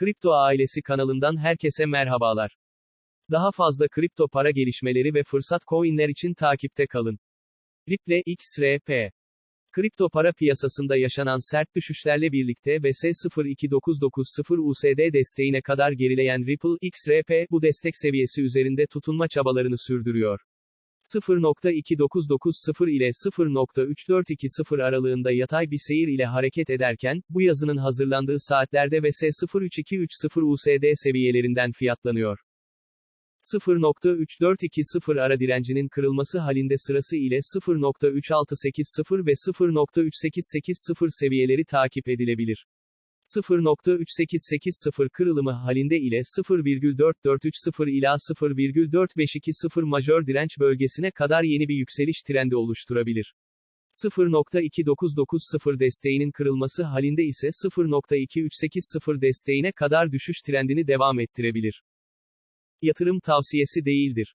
Kripto Ailesi kanalından herkese merhabalar. Daha fazla kripto para gelişmeleri ve fırsat coinler için takipte kalın. Ripple XRP Kripto para piyasasında yaşanan sert düşüşlerle birlikte VS02990 USD desteğine kadar gerileyen Ripple XRP bu destek seviyesi üzerinde tutunma çabalarını sürdürüyor. 0.2990 ile 0.3420 aralığında yatay bir seyir ile hareket ederken, bu yazının hazırlandığı saatlerde VS03230 USD seviyelerinden fiyatlanıyor. 0.3420 ara direncinin kırılması halinde sırası ile 0.3680 ve 0.3880 seviyeleri takip edilebilir. 0.3880 kırılımı halinde ile 0,4430 ila 0,4520 majör direnç bölgesine kadar yeni bir yükseliş trendi oluşturabilir. 0.2990 desteğinin kırılması halinde ise 0.2380 desteğine kadar düşüş trendini devam ettirebilir. Yatırım tavsiyesi değildir.